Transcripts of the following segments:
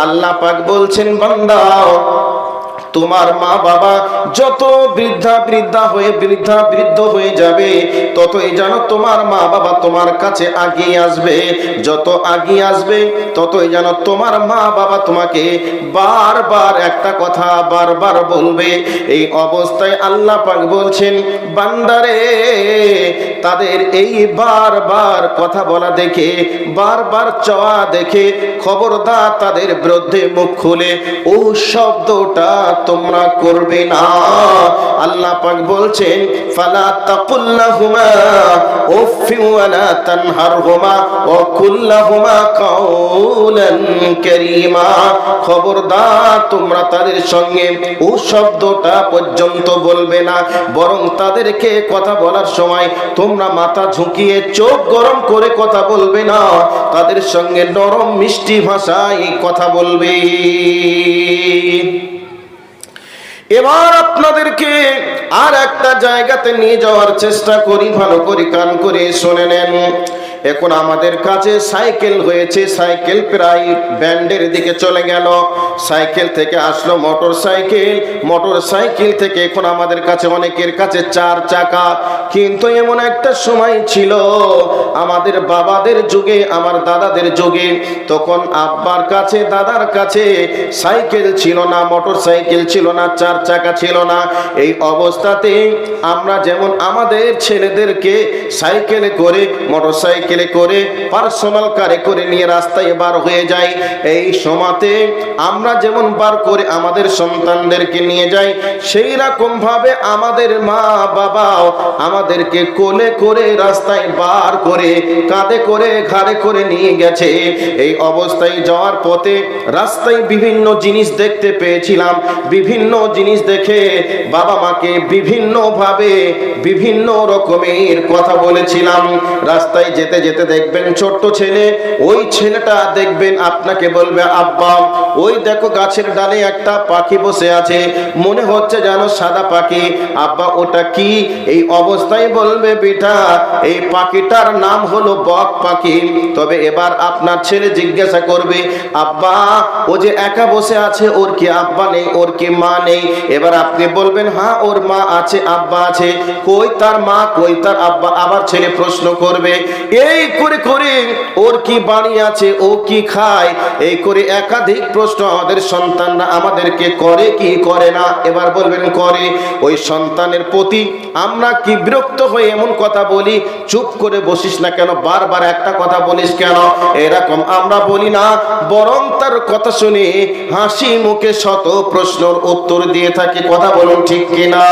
আল্লাহ পাক বলছেন বান্দা তোমার মা বাবা যত বৃদ্ধা বৃদ্ধা হয়ে বৃদ্ধা বৃদ্ধ হয়ে যাবে, ততই যেন তোমার মা বাবা তোমার কাছে আগিয়ে আসবে। যত আগিয়ে আসবে, ততই যেন তোমার মা বাবা তোমাকে বারবার একটা কথা বারবার বলবে। এই অবস্থায় আল্লাহ পাক বলছেন, বান্দারে, তাদের এই বারবার কথা বলা দেখে, বারবার চাওয়া দেখে খবরদার তাদের বিরুদ্ধে মুখ খুলে, ও শব্দটা তোমরা করবে না। আল্লাহ পাক বলছেন, ফালা তাকুল্লাহুমা উফি ওয়ালা তানহারহুমা ওয়া কুল্লাহুমা কাউলান কারীমা। খবরদার, তোমরা তাদের সঙ্গে ও শব্দটা পর্যন্ত বলবে না। বরং তাদেরকে কথা বলার সময় তোমরা মাথা ঝুঁকিয়ে চোখ গরম করে কথা বলবে না। তাদের সঙ্গে নরম মিষ্টি ভাষায় কথা বলবে। এবার আপনাদেরকে আর একটা জায়গাতে নিয়ে যাওয়ার চেষ্টা করি, ভালো করে কান করে শুনে নেন। এখন আমাদের কাছে সাইকেল হয়েছে, সাইকেল প্রায় ব্যান্ডের দিকে চলে গেল। সাইকেল থেকে আসলো মোটর সাইকেল মোটর সাইকেল থেকে এখন আমাদের কাছে অনেকের কাছে চার চাকা। কিন্তু এমন একটা সময় ছিল, আমাদের বাবাদের যুগে, আমার দাদাদের যুগে, তখন আব্বার কাছে, দাদার কাছে সাইকেল ছিল না, মোটর সাইকেল ছিল না, চার চাকা ছিল না। এই অবস্থাতে আমরা যেমন আমাদের ছেলেদেরকে সাইকেলে করে, মোটর সাইকেলে করে, পার্সোনাল কারে করে নিয়ে রাস্তায় বার হয়ে যায় এই সমাতে আমরা যেমন বার করে আমাদের সন্তানদেরকে নিয়ে যাই, সেই রকম ভাবে আমাদের মা বাবাও আমাদেরকে কোলে করে রাস্তায় বার করে, কাঁধে করে, ঘাড়ে করে নিয়ে গেছে। এই অবস্থায় যাওয়ার পথে রাস্তায় বিভিন্ন জিনিস দেখতে পেয়েছিলাম। বিভিন্ন জিনিস দেখে বাবা মাকে বিভিন্নভাবে বিভিন্ন রকমের কথা বলেছিলাম। রাস্তায় যেতে যেতে দেখবেন ছোট্ট ছেলে, ওই ছেলেটা দেখবেন আপনাকে বলবে, আব্বা, ওই দেখো গাছের ডালে একটা পাখি বসে আছে। মনে হচ্ছে যেন সাদা পাখি। আব্বা, ওটা কি? এই অবস্থায় বলবে, বেটা, এই পাখিটার নাম হলো বক পাখি। তবে এবার আপনার ছেলে জিজ্ঞাসা করবে, আব্বা, ও যে একা বসে আছে, ওর কি আব্বা নেই, ওর কি মা নেই? এবার আপনি বলবেন হ্যাঁ ওর মা আছে, আব্বা আছে। কই তার মা, কই তার আব্বা? আবার ছেলে প্রশ্ন করবে এই করে করে ওর কি বাড়ি আছে, ও কি খায়? এই করে একাধিক প্রশ্ন আমাদের সন্তানরা আমাদেরকে করে কি করে না? এবার বলবেন করে। ওই সন্তানের প্রতি আমরা কি বিরক্ত হয়ে এমন কথা বলি? চুপ করে বসিস না কেন? বারবার একটা কথা বলিস কেন? এরকম আমরা বলি না। বরং তার কথা শুনে হাসি মুখে শত প্রশ্নর উত্তর দিয়ে থাকি। কথা বলুন ঠিক কিনা?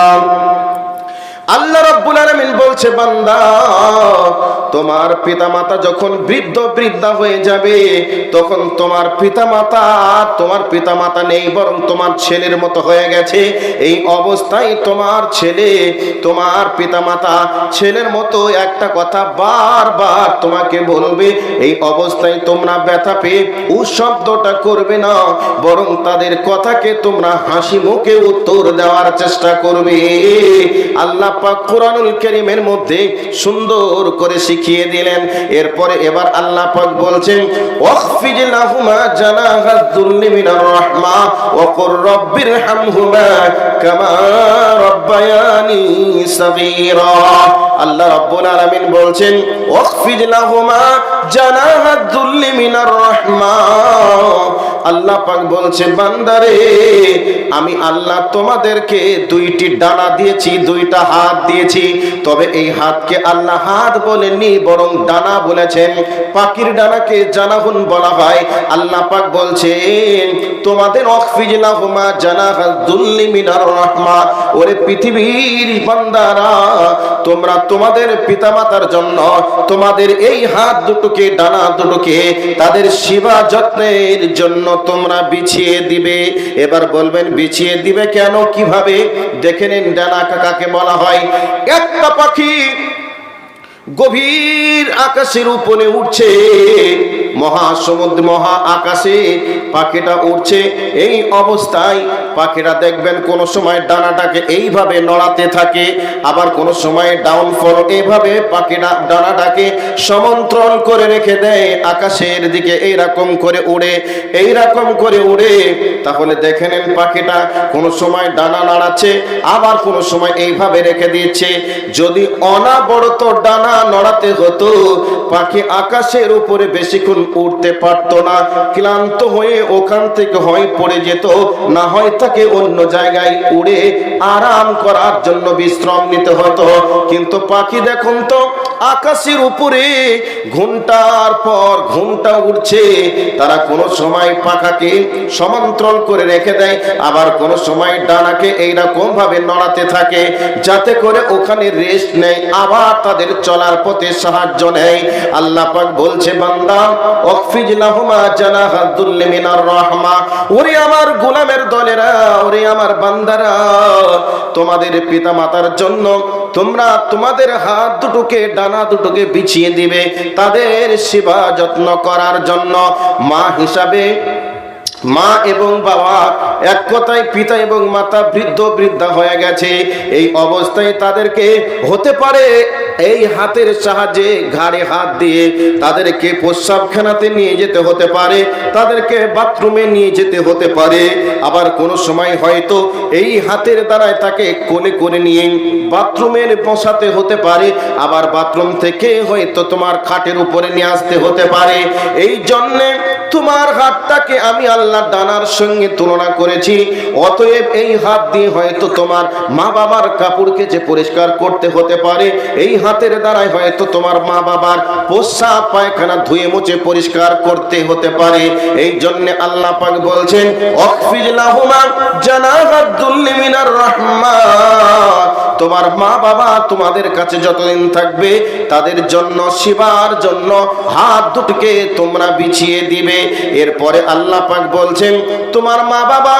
আল্লাহ রাব্বুল আলামিন বলছে, বান্দা, তোমার পিতামাতা যখন বৃদ্ধ বৃদ্ধা হয়ে যাবে, তখন তোমার পিতামাতা তোমার পিতামাতা নেই, বরং তোমার ছেলের মতো হয়ে গেছে। এই অবস্থায় তোমার ছেলে, তোমার পিতামাতা ছেলের মতো একটা কথা বারবার তোমাকে বলবে। এই অবস্থায় তোমরা ব্যথা পেয়ে উ শব্দটা করবে না, বরং তাদের কথাকে তোমরা হাসি মুখে উত্তর দেওয়ার চেষ্টা করবে। আল্লাহ পাক কোরআনুল কারীমের মধ্যে সুন্দর করে শিখিয়ে দিলেন। এরপরে এবার আল্লাহ পাক বলছেন, ওয়াখফিজ লাহুমা জানাহা যুল্লি মিনার রাহমা ওয়া কুর হামহুমা কামা রাব্বায়ানি সাগীরা। আল্লাহ রাব্বুল আলামিন বলছেন, ওয়াখফিজ লাহুমা জানাহা যুল্লি মিনার রাহমা আল্লাহ পাক বলছে, বান্দারে, আমি আল্লাহ তোমাদেরকে দুইটি ডানা দিয়েছি, দুইটা হাত দিয়েছি। তবে এই হাতকে আল্লাহ হাত বলেননি, বরং ডানা বলেছেন। পাখির ডানাকে জানাহুন বলা হয়। আল্লাহ পাক বলছেন, তোমাদের অখফিজলা হুমা দুল্লি মিনার রহমা। ওরে পৃথিবীর বান্দারা, তোমরা তোমাদের পিতামাতার জন্য তোমাদের এই হাত দুটোকে, ডানা দুটোকে, তাদের সেবা যত্নের জন্য তোমরা বিছিয়ে দিবে। এবার বলবেন, বিছিয়ে দিবে কেন? কীভাবে? দেখে নিন ডানা কাকাকে বলা হয়। একটা পাখি গভীর আকাশের উপরে উঠছে। মহাসমুদ্র মহা আকাশে পাখিটা উঠছে এই অবস্থায় পাখিরা দেখবেন কোনো সময় ডানাটাকে এইভাবে নড়াতে থাকে, আবার কোনো সময় ডাউনফল এইভাবে পাখিরা ডানাটাকে সমন্ত্রণ করে রেখে দেয়, আকাশের দিকে এইরকম করে উড়ে, এইরকম করে উড়ে। তাহলে দেখে নেন পাখিটা কোনো সময় ডানা নাড়াচ্ছে, আবার কোনো সময় এইভাবে রেখে দিচ্ছে। যদি অনাবরত ডানা নড়াতে হতো, পাখি আকাশের উপরে বেশিক্ষণ উঠতে পারতো না। ক্লান্ত হয়ে ওখান থেকে হয় পড়ে যেত। না হয় তাকে অন্য জায়গায় উড়ে আরাম করার জন্য বিশ্রাম নিতে হতো। কিন্তু পাখি দেখুন তো, আকাশের উপরে ঘণ্টার পর ঘণ্টা উঠছে তারা কোনো সময় পাখাকে সমান্তরাল করে রেখে দেয়, আবার কোনো সময় ডানাকে এইরকম ভাবে নড়াতে থাকে, যাতে করে ওখানে রেস্ট নেয়, আবার তাদের চলার পথে সাহায্য নেয়। আল্লাহ পাক বলছে, বান্দা অকফিজ লাহুমা জানাহাদুল মিনার রহমা। ওরে আমার গোলামের দলেরা, ওরে আমার বান্দারা, তোমাদের পিতা মাতার জন্য তোমরা তোমাদের হাত দুটোকে, ডানা দুটোকে বিছিয়ে দিবে তাদের সেবা যত্ন করার জন্য। মা হিসাবে মা এবং বাবা এক কথায় পিতা এবং মাতা বৃদ্ধ বৃদ্ধা হয়ে গেছে। এই অবস্থায় তাদেরকে হতে পারে এই হাতের সাহায্যে ঘাড়ে হাত দিয়ে তাদেরকে প্রস্রাবখানাতে নিয়ে যেতে হতে পারে, তাদেরকে বাথরুমে নিয়ে যেতে হতে পারে। আবার কোনো সময় হয়তো এই হাতের দ্বারায় তাকে কোলে করে নিয়ে বাথরুমের বসাতে হতে পারে। আবার বাথরুম থেকে হয়তো তোমার খাটের উপরে নিয়ে আসতে হতে পারে। এই জন্যে তোমার হাতটাকে আমি আল্লাহ ডানার সঙ্গে তুলনা করেছি, অতএব এই হাত দিয়ে হয়তো তোমার মা বাবার কাপড়কে যে পরিষ্কার করতে হতে পারে, এই হাতের দ্বারাই হয়তো তোমার মা বাবার পোষা পায়খানা ধুয়ে মুছে পরিষ্কার করতে হতে পারে। এই জন্য আল্লাহ পাক বলছেন অকফিজ লাহুমা জানাহাদুল্লি মিনার রাহমা তোমার মা বাবা তোমাদের কাছে যতদিন থাকবে, তাদের জন্য সেবার জন্য হাত দুটিকে তোমরা বিছিয়ে দিবে। এরপরে আল্লাহ পাক বলছেন, তোমার মা বাবা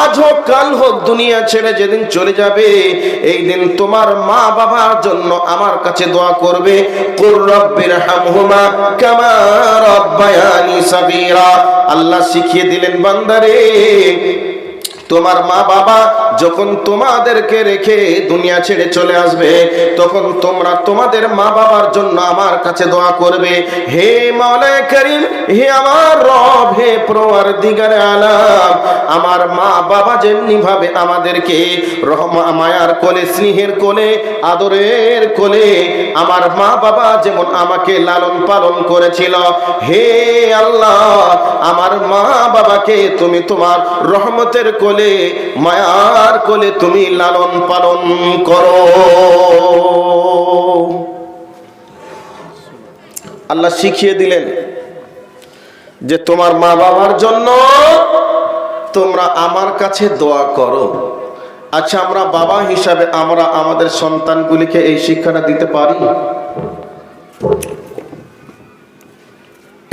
আজ হোক, কাল হোক, দুনিয়া ছেড়ে যেদিন চলে যাবে, এই দিন তোমার মা বাবার জন্য আমার কাছে দোয়া করবে। কুর রব্বির হামহুমা কামা রব্বায়ানি আল্লাহ শিখিয়ে দিলেন, বান্দারে তোমার মা বাবা যখন তোমাদেরকে রেখে দুনিয়া ছেড়ে চলে আসবে, তখন তোমরা তোমাদের মা বাবার জন্য আমার কাছে দোয়া করবে। হে মাওলায় করিম, হে আমার রব, হে প্রওয়ার দিগারে আলাম, আমার মা বাবা যেমনি ভাবে আমাদেরকে রহমা, মায়ার কোলে, স্নেহের কোলে, আদরের কোলে, আমার মা বাবা যেমন আমাকে লালন পালন করেছিল, হে আল্লাহ, আমার মা বাবাকে তুমি তোমার রহমতের কোলে মায়ার কোলে তুমি লালন পালন করো। আল্লাহ শিখিয়ে দিলেন যে তোমার মা বাবার জন্য তোমরা আমার কাছে দোয়া করো। আচ্ছা আমরা বাবা হিসাবে আমরা আমাদের সন্তানগুলিকে এই শিক্ষাটা দিতে পারি?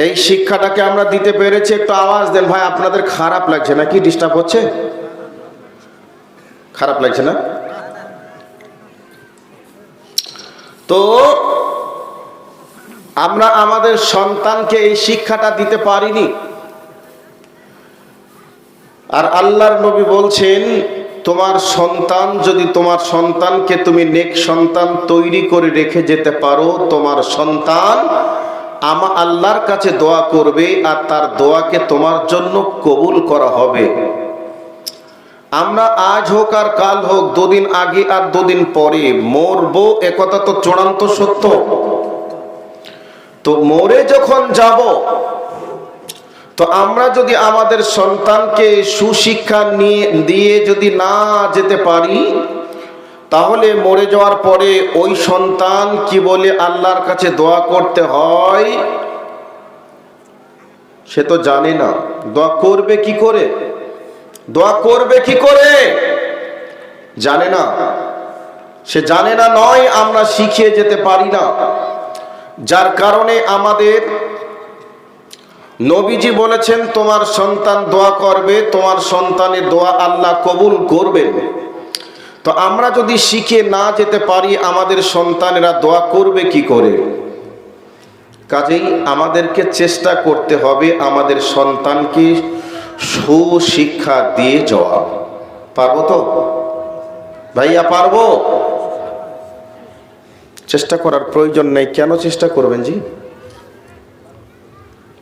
এই শিক্ষাটাকে আমরা দিতে পেরেছি, একটু আওয়াজ দেন। ভাই, আপনাদের খারাপ লাগছে নাকি? ডিস্টার্ব হচ্ছে? খারাপ লাগছে না? তো আমরা আমাদের সন্তানকে এই শিক্ষাটা দিতে পারিনি। আর আল্লাহর নবী বলছেন, তোমার সন্তান যদি তোমার সন্তানকে তুমি নেক সন্তান তৈরি করে রেখে যেতে পারো, তোমার সন্তান আমা, আল্লাহর কাছে দোয়া করবে আর তার দোয়াকে তোমার জন্য কবুল করা হবে। আমরা আজ হোক আর কাল হোক, দুদিন আগে আর দুদিন পরে মরবো একথা তো চূড়ান্ত সত্য। তো মরে যখন যাব, তো আমরা যদি আমাদের সন্তানকে সুশিক্ষা নিয়ে, দিয়ে যদি না যেতে পারি, তাহলে মরে যাওয়ার পরে ওই সন্তান কি বলে আল্লাহর কাছে দোয়া করতে হয়, সে তো জানে না। দোয়া করবে কি করে? দোয়া করবে কি করে? জানে না। সে জানে না নয়, আমরা শিখিয়ে যেতে পারি না। যার কারণে আমাদের নবীজি বলেছেন, তোমার সন্তান দোয়া করবে, তোমার সন্তানের দোয়া আল্লাহ কবুল করবেন। তো আমরা যদি শিখে না যেতে পারি, আমাদের সন্তানেরা দোয়া করবে কি করে? কাজেই আমাদেরকে চেষ্টা করতে হবে আমাদের সন্তানকে সুশিক্ষা দিয়ে যাওয়া পারব তো? ভাইয়া, পারব? চেষ্টা করার প্রয়োজন নেই। কেন চেষ্টা করবেন জি?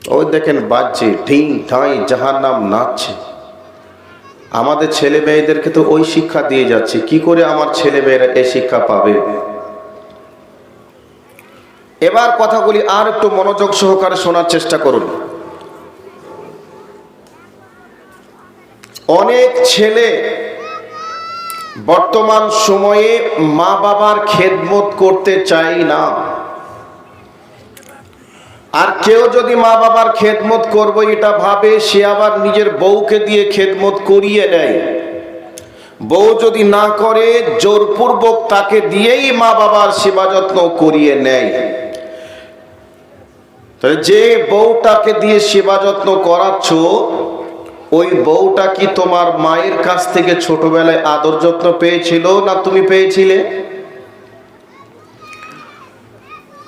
ওই দেখেন বাজছে ঠিং ঠাই যাহার নাম নাচছে। আমাদের ছেলে মেয়েদেরকে তো ওই শিক্ষা দিয়ে যাচ্ছে। কি করে আমার ছেলে মেয়েরা এই শিক্ষা পাবে? এবার কথাগুলি আর একটু মনোযোগ সহকারে শোনার চেষ্টা করুন। অনেক ছেলে বর্তমান সময়ে মা বাবার খেদমত করতে চাই না। আর কেউ যদি মা বাবার খেদমত করব, এটা ভাবে, সে আবার নিজের বউকে দিয়ে খেদমত করিয়ে নেয়। বউ যদি না করে, জোরপূর্বক তাকে দিয়েই মা বাবার সেবা যত্ন করিয়ে নেয়। যে বউটাকে দিয়ে সেবা যত্ন করাচ্ছ ওই বউটা কি তোমার মায়ের কাছ থেকে ছোটবেলায় আদর যত্ন পেয়েছিল না তুমি পেয়েছিলে?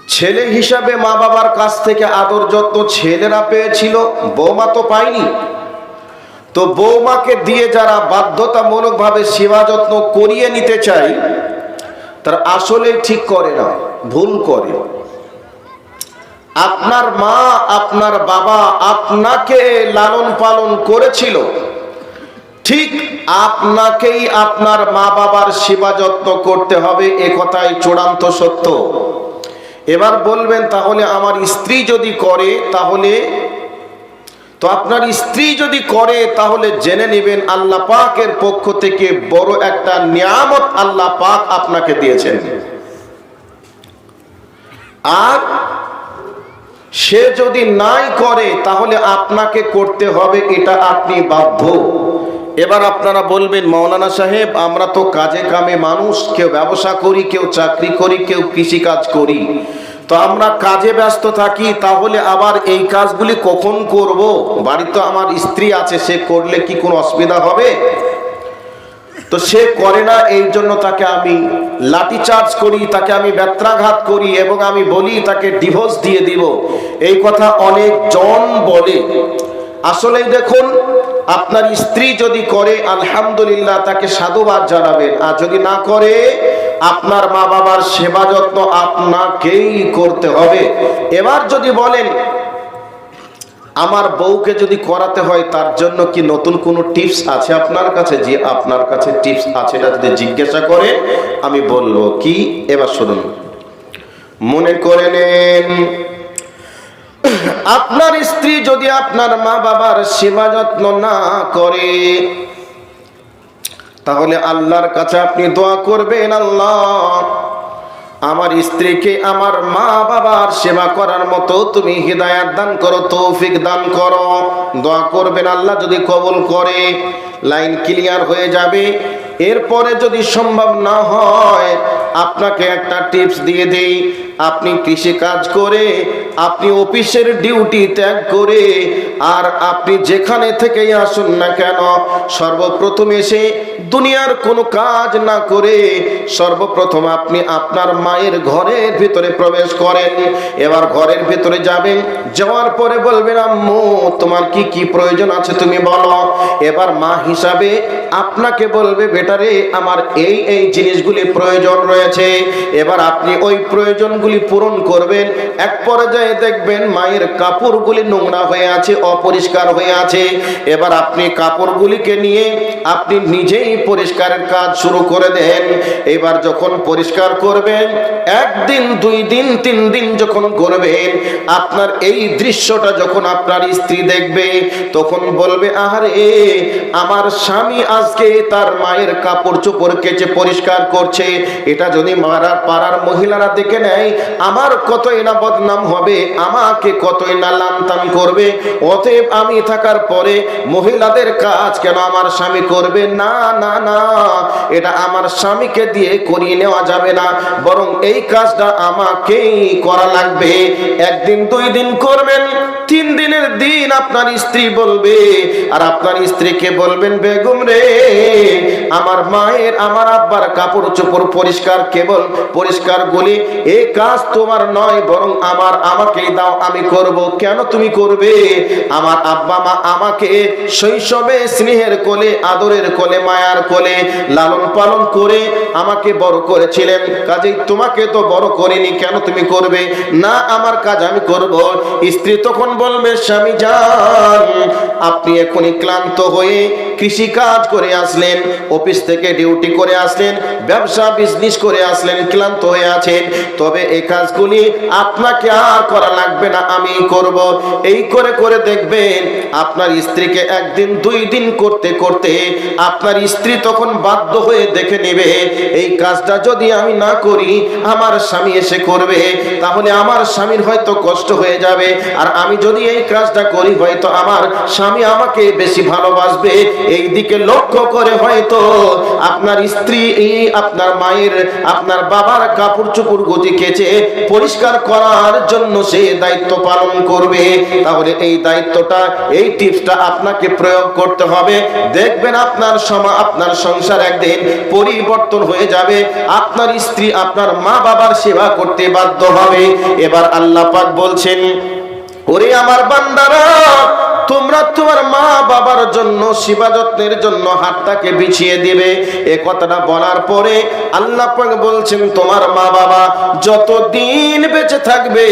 ছেলে হিসাবে মা বাবার কাছ থেকে আদর যত্ন ছেলেরা পেয়েছিল, বৌমা তো পায়নি। তো বৌমাকে দিয়ে যারা বাধ্যতামূলকভাবে সেবা যত্ন করিয়ে নিতে চাই তারা আসলে ঠিক করে না, ভুল করে। আপনার মা, আপনার বাবা আপনাকে লালন পালন করেছিল। ঠিক আপনাকেই আপনার মা বাবার সেবা যত্ন করতে হবে, এ কথাই চূড়ান্ত সত্য। এবার বলবেন, তাহলে আমার স্ত্রী যদি করে, তাহলে? তো আপনার স্ত্রী যদি করে, তাহলে জেনে নেবেন, আল্লাহ পাকের পক্ষ থেকে বড় একটা নিয়ামত আল্লাহ পাক আপনাকে দিয়েছেন। আর সে যদি নাই করে, তাহলে আপনাকে করতে হবে এটা আপনি বাধ্য। এবার আপনারা বলবেন মৌলানা সাহেব, আমরা তো কাজে কামে মানুষ, কেউ ব্যবসা করি, কেউ চাকরি করি, কেউ কৃষি কাজ করি। তো আমরা কাজে ব্যস্ত থাকি, তাহলে আবার এই কাজগুলি কখন করব? বাড়িতে আমার স্ত্রী আছে, সে করলে কি কোনো অসুবিধা হবে? তো সে করে না এই জন্য তাকে আমি লাঠি চার্জ করি, তাকে আমি ব্যত্রাঘাত করি এবং আমি বলি, তাকে ডিভোর্স দিয়ে দিব। এই কথা অনেক জন বলে। আসলে দেখুন, আপনার স্ত্রী যদি করে, আলহামদুলিল্লাহ তাকে সাধুবাদ জানাবেন। আর যদি না করে, আপনার মা বাবার সেবা যত্ন আপনাকেই করতে হবে। এবার যদি বলেন আমার বউকে যদি করাতে হয়, তার জন্য কি নতুন কোনো টিপস আছে আপনার কাছে? যে আপনার কাছে টিপস আছে, এটা যদি জিজ্ঞাসা করে, আমি বলব কি? এবার শুনুন। মনে করে নেন, আপনার স্ত্রী যদি আপনার মা বাবার সেবা যত্ন না করে, তাহলে আল্লাহর কাছে আপনি দোয়া করবেন, আল্লাহ। আমার স্ত্রীকে আমার মা বাবার সেবা করার মতো তুমি হৃদায়াত দান করো, তৌফিক দান করো। দোয়া করবেন আল্লাহ যদি কবল করে, লাইন ক্লিয়ার হয়ে যাবে। এরপরে যদি সম্ভব না হয়, আপনাকে একটা টিপস দিয়ে দেই। আপনি কৃষি কাজ করে আপনি অফিসের ডিউটি ত্যাগ করে আর আপনি যেখানে থেকেই আসুন না কেন, সর্বপ্রথম এসে দুনিয়ার কোনো কাজ না করে সর্বপ্রথম আপনি আপনার মায়ের ঘরের ভিতরে প্রবেশ করেন। এবার ঘরের ভিতরে যাবেন যাওয়ার পরে বলবেন, আম্মু, তোমার কি কি প্রয়োজন আছে তুমি বলো। এবার মা হিসাবে আপনাকে বলবে, বেটারে, আমার এই এই জিনিসগুলি প্রয়োজন রয়েছে। এবার আপনি ওই প্রয়োজনগুলি পূরণ করবেন। এক পর্যায়ে দেখবেন, মায়ের কাপড়গুলি নোংরা হয়ে আছে, অপরিষ্কার হয়ে আছে। এবার আপনি কাপড়গুলিকে নিয়ে আপনি নিজেই পরিষ্কারের কাজ শুরু করে দেন। এবার যখন পরিষ্কার করবেন, একদিন, দুই দিন, তিন দিন যখন করবেন, আপনার এই দৃশ্যটা যখন আপনার স্ত্রী দেখবে, তখন বলবে, আহারে, আমার স্বামী আজকে তার মায়ের কাপড় চোপড় কেচে পরিষ্কার করছে। এটা যদি মারা, পাড়ার মহিলারা দেখে নেয়, আমার কত এনা বদনাম হবে। আমাকে কতই না লামতাম করবে, অতএব আমি থাকার পরে মহিলাদের কাজ কেন আমার স্বামী করবে? না না না, এটা আমার স্বামীকে দিয়ে করিয়ে নেওয়া যাবে না, বরং এই কাজটা আমাকেই করা লাগবে। একদিন, দুই দিন করবেন তিন দিনের দিন আপনার স্ত্রী বলবে, আর আপনার স্ত্রীকে বলবেন, বেগম রে, আমার মায়ের, আমার আব্বার কাপড় চোপড় পরিষ্কার কেবল পরিষ্কার বলে এ কাজ তোমার নয়, বরং আমার আমাকে দাও, আমি করব। কেন তুমি করবে? আমার আব্বা মা আমাকে শৈশবে স্নেহের কোলে, আদরের কোলে, মায়ার কোলে লালন পালন করে আমাকে বড় করেছিলেন। কাজেই তোমাকে তো বড় করিনি, কেন তুমি করবে? না, আমার কাজ আমি করব। স্ত্রী তখন বলবে স্বামী যান আপনি এখনই ক্লান্ত হয়ে কৃষি কাজ করে আসলেন, অফিস থেকে ডিউটি করে আসলেন, ব্যবসা বিজনেস করে আসলেন, ক্লান্ত হয়ে আছেন। তবে এই কাজগুলি আপনাকে আর করা লাগবে না, আমি করব। এই করে করে দেখবেন, আপনার স্ত্রীকে একদিন, দুই দিন করতে করতে আপনার স্ত্রী তখন বাধ্য হয়ে দেখে নেবে, এই কাজটা যদি আমি না করি, আমার স্বামী এসে করবে, তাহলে আমার স্বামীর হয়তো কষ্ট হয়ে যাবে। আর আমি যদি এই কাজটা করি, হয়তো আমার স্বামী আমাকে বেশি ভালোবাসবে এই দিকে লক্ষ্য করে হয়তো আপনার স্ত্রী, আপনার মায়ের, আপনার বাবার কাপড় চুপুর গতি কেচে পরিষ্কার করার জন্য সে দায়িত্ব পালন করবে। তাহলে এই দায়িত্বটা, এই টিপসটা আপনাকে প্রয়োগ করতে হবে। দেখবেন আপনার সমা, আপনার সংসার একদিন পরিবর্তন হয়ে যাবে। আপনার স্ত্রী, আপনার মা বাবার সেবা করতে বাধ্য হবে। এবার আল্লাহ পাক বলছেন, ওরে আমার বান্দারা তোমরা তোমার মা বাবার জন্য, সেবা যত্নের জন্য হাতটাকে বিছিয়ে দিবে। এ কথাটা বলার পরে আল্লাহ বলছেন, তোমার মা বাবা যতদিন বেঁচে থাকবে,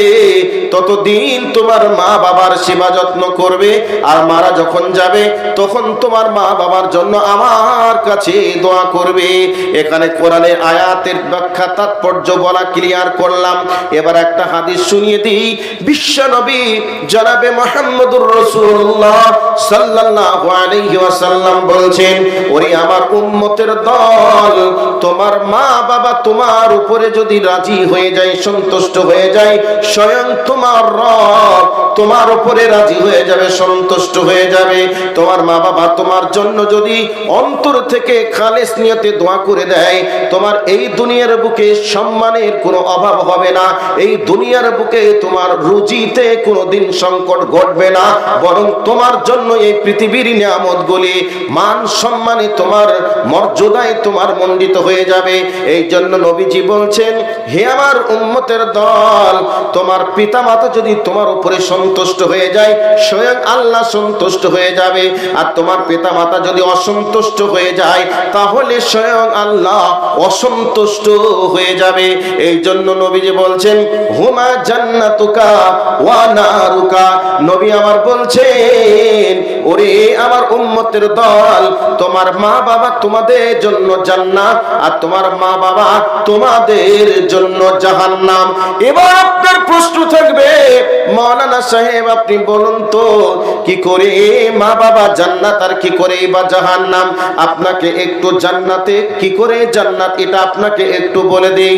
ততদিন তোমার মা বাবার সেবা যত্ন করবে। আর মারা যখন যাবে, তখন তোমার মা বাবার জন্য আমার কাছে দোয়া করবে। এখানে কোরআনের আয়াতের ব্যাখ্যা তাৎপর্য বলা ক্লিয়ার করলাম। এবার একটা হাদিস শুনিয়ে দিই। বিশ্ব নবী জনাবে মোহাম্মদুর রসুল্লাহ সাল্লাল্লাহু আলাইহি ওয়াসাল্লাম বলছেন, ওরে আমার উম্মতের দল, তোমার মা বাবা তোমার উপরে যদি রাজি হয়ে যায়, সন্তুষ্ট হয়ে যায়, স্বয়ং তোমার রব তোমার উপরে রাজি হয়ে যাবে, সন্তুষ্ট হয়ে যাবে। তোমার মা বাবা তোমার জন্য যদি অন্তর থেকে খালেস নিয়তে দোয়া করে দেয়, তোমার এই দুনিয়ার বুকে সম্মানের কোনো অভাব হবে না। এই দুনিয়ার বুকে তোমার রুজিতে কোনো দিন সংকট ঘটবে না, বরং তোমার জন্য এই পৃথিবীর নিয়ামত গুলি মান সম্মানে তোমার মর্যাদায় তোমার মণ্ডিত হয়ে যাবে। এই জন্য নবীজি বলছেন, হে আমার উম্মতের দল, তোমার পিতা মাতা যদি তোমার উপরে সন্তুষ্ট হয়ে যায়, স্বয়ং আল্লাহ সন্তুষ্ট হয়ে যাবে। আর তোমার পিতা মাতা যদি অসন্তুষ্ট হয়ে যায়, তাহলে স্বয়ং আল্লাহ অসন্তুষ্ট হয়ে যাবে। এই জন্য নবীজি বলছেন, হুমা জান্নাতুকা ওয়া নারুকা। নবী আমার বলছেন ওরে আমার উম্মতের দল, তোমার মা বাবা তোমাদের জন্য জান্নাত আর তোমার মা বাবা তোমাদের জন্য জাহান্নাম। এবার আপনার প্রশ্ন থাকবে, মৌলানা সাহেব, আপনি বলুন তো, কি করে মা বাবা জান্নাত আর কি করে বা জাহান্নাম? আপনাকে একটু জান্নাতে কি করে জান্নাত? এটা আপনাকে একটু বলে দেই।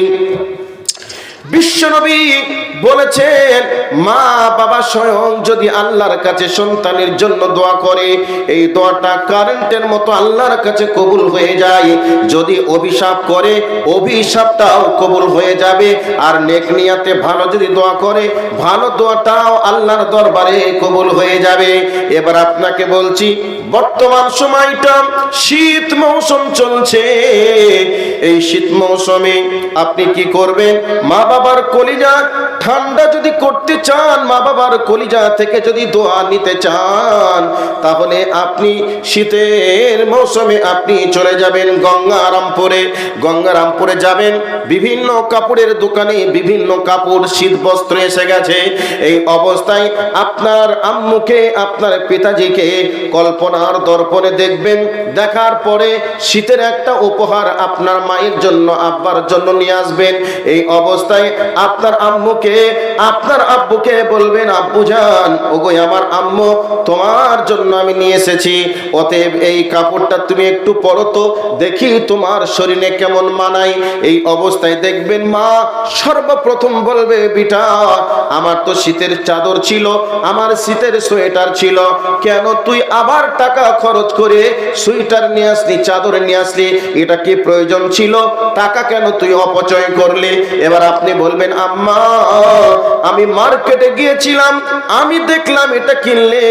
বিশ্বনবী বলেছেন, মা বাবা স্বয়ং যদি আল্লাহর কাছে সন্তানের জন্য দোয়া করে, এই দোয়াটা কারেন্টের মতো আল্লাহর কাছে কবুল হয়ে যায়। যদি অভিশাপ করে, অভিশাপটাও কবুল হয়ে যাবে। আর নেক নিয়াতে ভালো যদি দোয়া করে, ভালো দোয়াটাও আল্লাহর দরবারে কবুল হয়ে যাবে। এবার আপনাকে বলছি বর্তমান সময়টা শীত মৌসুম চলছে। এই শীত মৌসুমে আপনি কি করবেন? মা বাবার কলিজা ঠান্ডা যদি করতে চান, মা বাবার কলিজা থেকে যদি দোয়া নিতে চান, তাহলে আপনি শীতের মৌসুমে আপনি চলে যাবেন গঙ্গারামপুরে। গঙ্গারামপুরে যাবেন, বিভিন্ন কাপড়ের দোকানে বিভিন্ন কাপড়, শীত বস্ত্র এসে গেছে। এই অবস্থায় আপনার আম্মুকে, আপনার পিতাজিকে কল্পনার দর্পণে দেখবেন, দেখার পরে শীতের একটা উপহার আপনার মায়ের জন্য, আব্বার জন্য নিয়ে আসবেন। এই অবস্থায় আপনার আম্মুকে, আপনার আব্বুকে বলবেন, আব্বু যান ওগো আমার আম্মু, তোমার জন্য আমি নিয়ে এসেছি। অতএব এই কাপড়টা তুমি একটু পরো তো, দেখি তোমার শরীরে কেমন মানাই এই অবস্থায় দেখবেন মা সর্বপ্রথম বলবে, বিটা, আমার তো শীতের চাদর ছিল, আমার শীতের সোয়েটার ছিল। কেন তুই আবার টাকা খরচ করে সুইটার নিয়ে আসলি, চাদর নিয়ে আসলি, এটা কি প্রয়োজন ছিল? টাকা কেন তুই অপচয় করলে? এবার আপনি বলবেন, আম্মা, আমি মার্কেটে গিয়েছিলাম, আমি দেখলাম এটা কিনলে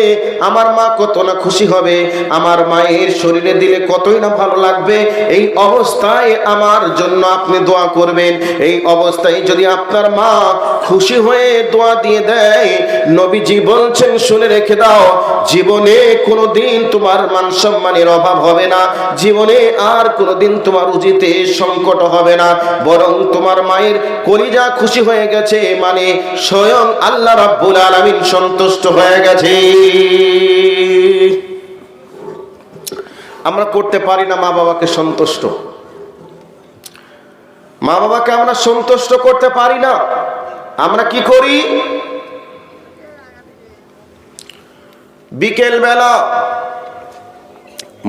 আমার মা কত না খুশি হবে। আমার মায়ের শরীরে দিলে কতই না ভালো লাগবে। এই অবস্থায় আমার জন্য আপনি দোয়া করবেন। এই অবস্থায় যদি আপনার মা খুশি হয়ে দোয়া দিয়ে দেয়, নবীজি বলছেন, শুনে রেখে দাও, জীবনে কোনোদিন তোমার মান সম্মানের অভাব হবে না। জীবনে আর কোনোদিন তোমার উজিতে সংকট হবে না। বরং তোমার মায়ের কলিজা খুশি হয়ে গেছে মানে স্বয়ং আল্লাহ রাব্বুল আলামিন সন্তুষ্ট হয়ে গেছে। আমরা করতে পারি না মা বাবাকে সন্তুষ্ট। মা বাবাকে আমরা সন্তুষ্ট করতে পারি না। আমরা কি করি? বিকেল বেলা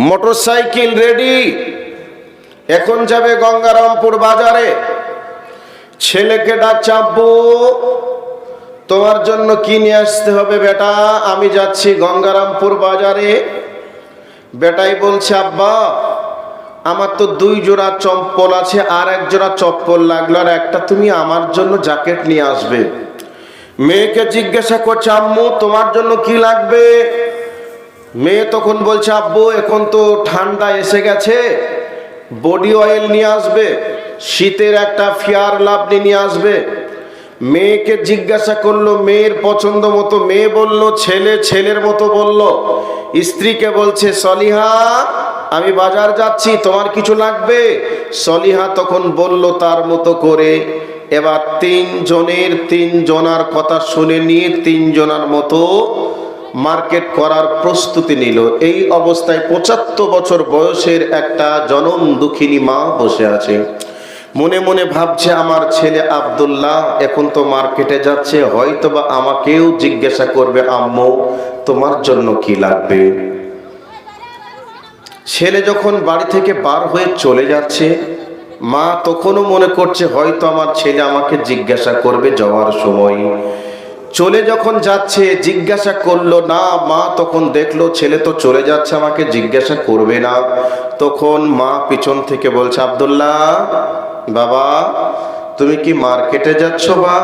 মোটরসাইকেল রেডি। এখন যাবে গঙ্গারামপুর বাজারে। ছেলেকে ডাকছে তোমার জন্য কি নিয়ে আসতে হবে বেটা? আমি যাচ্ছি গঙ্গারামপুর বাজারে। বেটাই বলছে, আব্বা, আমার তো দুই জোড়া চপ্পল আছে, আর এক জোড়া চপ্পল লাগল, আর একটা তুমি আমার জন্য জ্যাকেট নিয়ে আসবে। মেয়েকে জিজ্ঞাসা করছে, আম্মু, তোমার জন্য কি লাগবে? মেয়ে তখন বলছে, আব্বু, এখন তো ঠান্ডা এসে গেছে বডি অয়েল নিয়ে আসবে, শীতের একটা ফিয়ার লাভলি নিয়ে আসবে। মেয়েকে জিজ্ঞাসা করল, মেয়ের পছন্দ মতো মেয়ে বলল, ছেলে ছেলের মতো বলল। স্ত্রীকে বলছে, সলিহা, আমি বাজার যাচ্ছি, তোমার কিছু লাগবে? সলিহা তখন বলল, তার মতো করে। এবার তিনজনের তিনজনার কথা শুনে নিয়ে তিনজনার মতো মার্কেট করার প্রস্তুতি নিল। এই অবস্থায় পঁচাত্তর বছর বয়সের একটা জনম দুঃখিনী মা বসে আছে। মনে মনে ভাবছে, আমার ছেলে আব্দুল্লাহ এখন তো মার্কেটে যাচ্ছে হয়তো বা আমাকেও জিজ্ঞাসা করবে, আম্মু, তোমার জন্য কি লাগবে? ছেলে যখন বাড়ি থেকে বার হয়ে চলে যাচ্ছে, মা তখনও মনে করছে, হয়তো আমার ছেলে আমাকে জিজ্ঞাসা করবে যাওয়ার সময়। চলে যখন যাচ্ছে, জিজ্ঞাসা করল, না মা। তখন দেখল, ছেলে তো চলে যাচ্ছে আমাকে, জিজ্ঞাসা করবে না। তখন মা পিছন থেকে বলছে, আবদুল্লাহ, বাবা, তুমি কি মার্কেটে যাচ্ছ বা?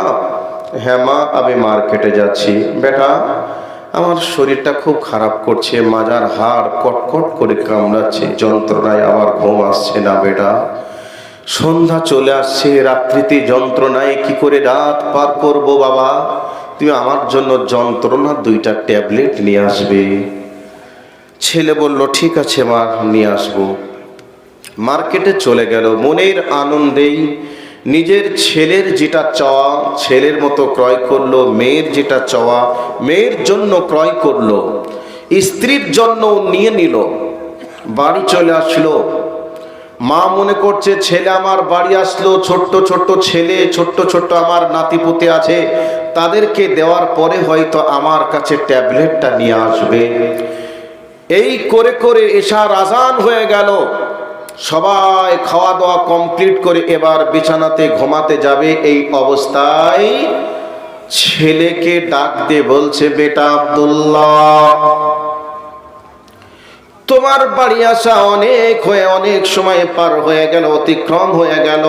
হ্যাঁ মা, আমি মার্কেটে যাচ্ছি। বেটা, আমার শরীরটা খুব খারাপ করছে, মাজার হাড় কটকট করে কামড়াচ্ছে, যন্ত্রণায় আমার ঘুম আসছে না, বেটা। সন্ধ্যা চলে আসছে, রাত্রিতে যন্ত্রণায় কি করে রাত পার করব বাবা? তুমি আমার জন্য যন্ত্রণা দুইটা ট্যাবলেট নিয়ে আসবে। ছেলে বলল, ঠিক আছে মা, নিয়ে আসব। মার্কেটে চলে গেল। মনের আনন্দেই নিজের ছেলের যেটা চাওয়া, ছেলের মতো ক্রয় করল, মেয়ের যেটা চাওয়া, মেয়ের জন্য ক্রয় করল, স্ত্রীর জন্য নিয়ে নিল। বাড়ি চলে আসলো। মা মনে করছে, ছেলে আমার বাড়ি আসলো, ছোট্ট ছোট্ট ছেলে, ছোট্ট ছোট্ট আমার নাতিপুতে আছে। তাদেরকে দেওয়ার পরে হয়তো আমার কাছে ট্যাবলেটটা নিয়ে আসবে। এই করে করে এশার আজান হয়ে গেল। সবাই খাওয়া দাওয়া কমপ্লিট করে এবার বিছানাতে ঘুমাতে যাবে। এই অবস্থায় ছেলেকে ডাক দিয়ে বলছে, বেটা আব্দুল্লাহ। তোমার বাড়ি আসা অনেক হয়ে, অনেক সময় পার হয়ে গেল, অতিক্রম হয়ে গেল।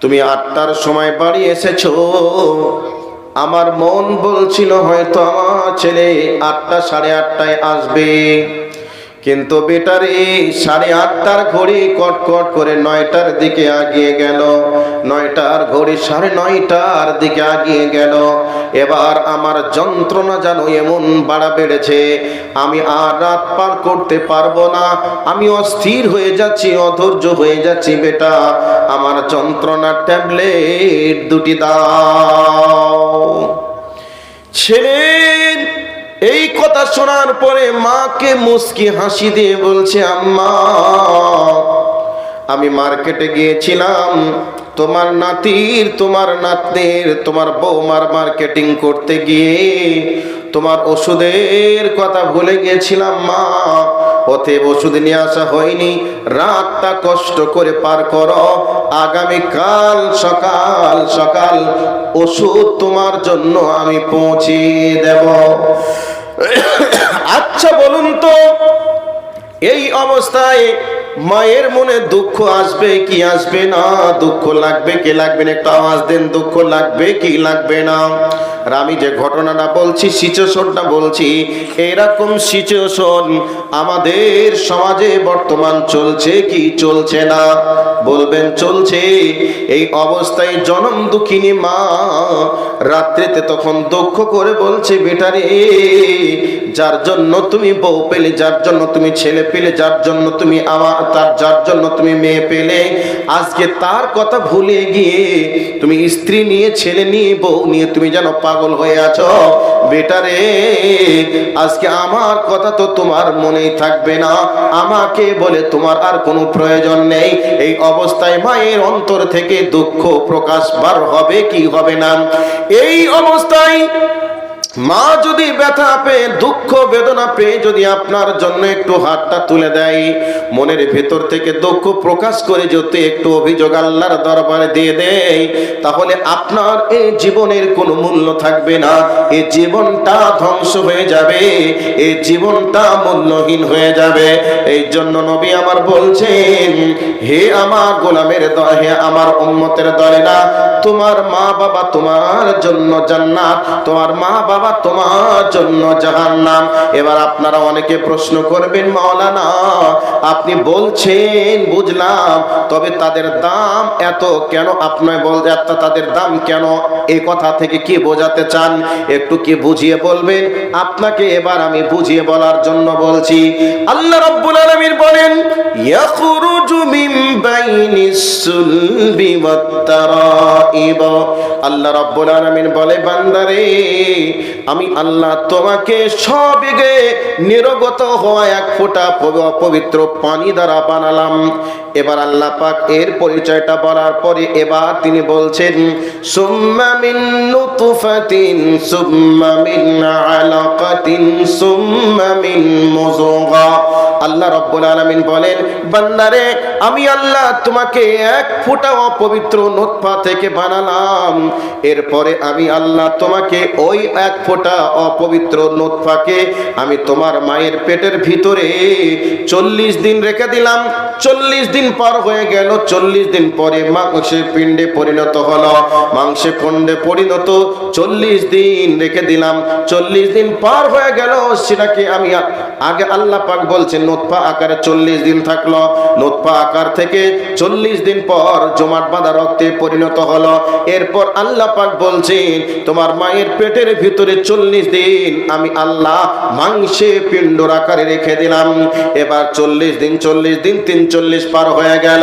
তুমি আটটার সময় বাড়ি এসেছ। আমার মন বলছিল, হয়তো আমার ছেলে আটটা, সাড়ে আটটায় আসবে। কিন্তু বেটার এই সাড়ে আটটার ঘড়ি কটকট করে নয়টার দিকে আগিয়ে গেল। নয়টার ঘড়ি সাড়ে নয়টার দিকে আগিয়ে গেল। এবার আমার যন্ত্রণা যেন এমন বাড়া বেড়েছে, আমি আর রাত পার করতে পারব না। আমি অস্থির হয়ে যাচ্ছি, অধৈর্য হয়ে যাচ্ছি, বেটা। আমার যন্ত্রণার ট্যাবলেট দুটি দাও। ছেলের এই কথা শোনার পরে মাকে মুসকি হাসি দিয়ে বলছে আম্মা আমি মার্কেটে গিয়েছিলাম তোমার নাতির, তোমার নাতনির, তোমার বৌমার মার্কেটিং করতে গিয়ে তোমার ওষুধের কথা ভুলে গিয়েছিলাম মা। অতএব ওষুধ নিয়ে আসা হয়নি। রাতটা কষ্ট করে পার করো। আগামী কাল সকাল সকাল ওষুধ তোমার জন্য আমি পৌঁছে দেব। আচ্ছা বলুন তো, এই অবস্থায় মায়ের মনে দুঃখ আসবে, কি আসবে না? দুঃখ লাগবে, কি লাগবে না? একটু আওয়াজ দেন, দুঃখ লাগবে, কি লাগবে না? আর আমি যে ঘটনাটা বলছি, সিচুয়েশনটা বলছি, এরকম সিচুয়েশন আমাদের সমাজে বর্তমান চলছে কি চলছে না? বলবেন, চলছে। এই অবস্থায় জনম দুঃখিনী মা রাত্রিতে তখন দুঃখ করে বলছে, বেটারে, যার জন্য তুমি বউ পেলে, যার জন্য তুমি ছেলে পেলে, যার জন্য তুমি আমার, তার, যার জন্য তুমি মেয়ে পেলে, আজকে তার কথা ভুলে গিয়ে তুমি স্ত্রী নিয়ে, ছেলে নিয়ে, বউ নিয়ে তুমি যেন পাগল হয়ে আছো বেটারে, আজকে আমার কথা তো তোমার মনেই থাকবে না। আমাকে বলে তোমার আর কোনো প্রয়োজন নেই। এই অবস্থায় মায়ের অন্তর থেকে দুঃখ প্রকাশ বার হবে কি হবে না? এই অবস্থায় মা যদি ব্যথা পেয়ে, দুঃখ বেদনা পেয়ে যদি আপনার জন্য একটু হাতটা তুলে দেয়, মনের ভেতর থেকে দুঃখ প্রকাশ করে যদি একটু অভিযোগ আল্লাহর দরবারে দিয়ে দেয়, তাহলে আপনার এই জীবনের কোনো মূল্য থাকবে না। এই জীবনটা ধ্বংস হয়ে যাবে, এই জীবনটা মূল্যহীন হয়ে যাবে। এই জন্য নবী আমার বলছেন, হে আমার গোলামের দল, হে আমার উম্মতের দলেরা তোমার মা বাবা তোমার জন্য জান্নাত, তোমার মা বাবা তোমার জন্য জাহান্নাম। এবার আপনারা অনেকে প্রশ্ন করবেন, মাওলানা, আপনি বলছেন, বুঝলাম, তবে তাদের দাম এত কেন? আপনার বল এত তাদের দাম কেন? এই কথা থেকে কি বোঝাতে চান? একটু কি বুঝিয়ে বলবেন? আপনাকে এবার আমি বুঝিয়ে বলার জন্য বলছি, আল্লাহ রাব্বুল আলামিন বলেন, ইয়াখরুজু মিন বাইনিস সুলবি ওয়াত তারাইব আল্লাহ রব্বুল আলামিন বলে, বান্দারে, আমি আল্লাহ তোমাকে সবেগে নিরগত হওয়া এক ফোঁটা পব- পবিত্র পানি দ্বারা বানালাম। এবার আল্লাহ পাক এর পরিচয়টা বলার পরে এবার তিনি বলছেন, সুম্মা মিন নুতফাতিন, সুম্মা মিন আলাকাতিন, সুম্মা মিন মুযগা। আল্লাহ রব্বুল আলামিন বলেন, বান্দারে, আমি আল্লাহ তোমাকে এক ফোঁটা অপবিত্র নোৎফা থেকে বানালাম। এরপরে আমি আল্লাহ তোমাকে ওই এক ফোঁটা অপবিত্র নোৎফাকে আমি তোমার মায়ের পেটের ভিতরে চল্লিশ দিন রেখে দিলাম। চল্লিশ দিন পার হয়ে গেল, চল্লিশ দিন পরে মাংসের পিণ্ডে পরিণত হলো। মাংসে পিণ্ডে পরিণত চল্লিশ দিন রেখে দিলাম। চল্লিশ দিন পার হয়ে গেল, সেটাকে আমি আগে আল্লাহ পাক বলছেন নোৎফা আকারে চল্লিশ দিন থাকল। নোৎফা আকার থেকে চল্লিশ দিন পর জমাট বাঁধা রক্তে পরিণত হলো। এরপর আল্লাহ পাক বলছেন, তোমার মায়ের পেটের ভিতরে চল্লিশ দিন আমি আল্লাহ মাংসে পিণ্ডর আকারে রেখে দিলাম। এবার চল্লিশ দিন চল্লিশ দিন, তিন চল্লিশ পার হয়ে গেল।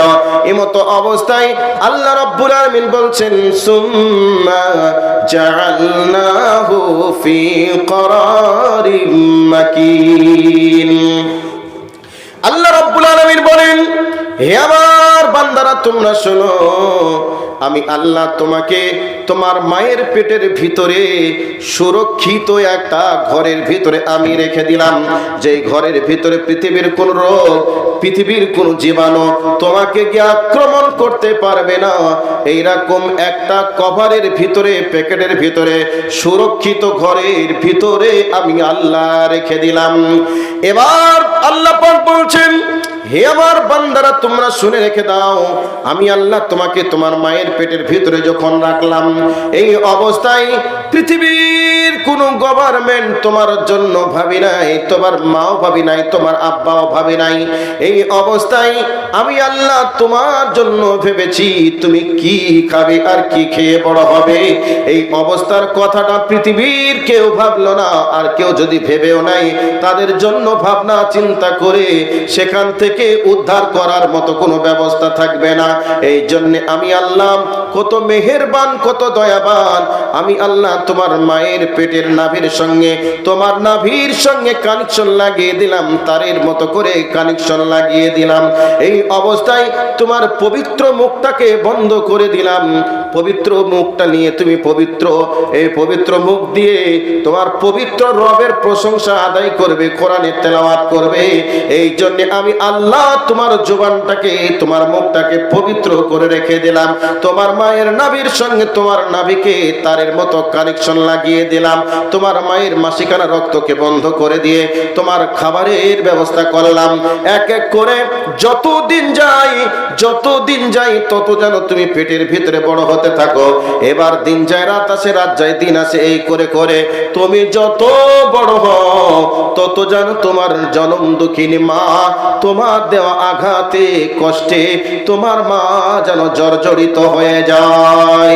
এমতো অবস্থায় আল্লাহ রব্বুল আলামিন বলছেন, সুম্মা জাআলনাহু ফি করারিম মাকিন। আল্লাহ রব্বুল আলামিন বলেন, হে আমার বান্দারা, তোমরা শোনো, আমি আল্লাহ তোমাকে তোমার মায়ের পেটের ভিতরে সুরক্ষিত একটা ঘরের ভিতরে আমি রেখে দিলাম। যে ঘরের ভিতরে পৃথিবীর কোন রোগ, পৃথিবীর কোন জীবাণু তোমাকে গিয়ে আক্রমণ করতে পারবে না? এইরকম একটা কভারের ভিতরে, প্যাকেটের ভিতরে, সুরক্ষিত ঘরের ভিতরে আমি আল্লাহ রেখে দিলাম। এবার আল্লাহ পাক বলছেন, হে আমার বান্দারা, তোমরা শুনে রেখে দাও। আমি আল্লাহ তোমাকে তোমার মায়ের পেটের ভিতরে যখন রাখলাম এই অবস্থায় পৃথিবীর কোন গভর্নমেন্ট তোমার জন্য ভাবি নাই, তোমার মাও ভাবি নাই, তোমার আব্বাও ভাবি নাই। এই অবস্থায় আমি আল্লাহ তোমার জন্য ভেবেছি, তুমি কি খাবে আর কি খেয়ে বড় হবে? এই অবস্থার কথাটা পৃথিবীর কেউ ভাবলো না, আর কেউ যদি ভেবেও নাই, তাদের জন্য ভাবনা, চিন্তা করে সেখান থেকে উদ্ধার করার মতো কোনো ব্যবস্থা থাকবে না। এই জন্য আমি আল্লাহ কত মেহেরবান, কত দয়াবান, আমি আল্লাহ তোমার মায়ের পেটের নাভির সঙ্গে, তোমার নাভির সঙ্গে কানেকশন লাগিয়ে দিলাম, তারের মতো করে কানেকশন লাগিয়ে দিলাম। এই অবস্থায় তোমার পবিত্র মুখটাকে বন্ধ করে দিলাম। পবিত্র মুখটা নিয়ে তুমি পবিত্র, এই পবিত্র মুখ দিয়ে তোমার পবিত্র রবের প্রশংসা আদায় করবে, কোরআনে তেলাওয়াত করবে। এই জন্য আমি আল্লাহ তোমার জোবানটাকে, তোমার মুখটাকে পবিত্র করে রেখে দিলাম। তোমার মায়ের নাভির সঙ্গে তোমার নাভিকে তারের মতো কানেকশন লাগিয়ে দিলাম। তোমার মায়ের মাসিকানা রক্তকে বন্ধ করে দিয়ে তোমার খাবারের ব্যবস্থা করলাম। এক এক করে যতদিন যাই যত দিন যাই, তত যেন তুমি পেটের ভিতরে বড় হতে থাকো। এবার দিন যায়, রাত আসে, রাত যায়, দিন আসে, এই করে করে। তুমি যত বড় হও, তত যেন তোমার জনম দুঃখিনী মা। তোমার দেওয়া আঘাতে কষ্টে তোমার মা যেন জর্জরিত হয়ে যায়।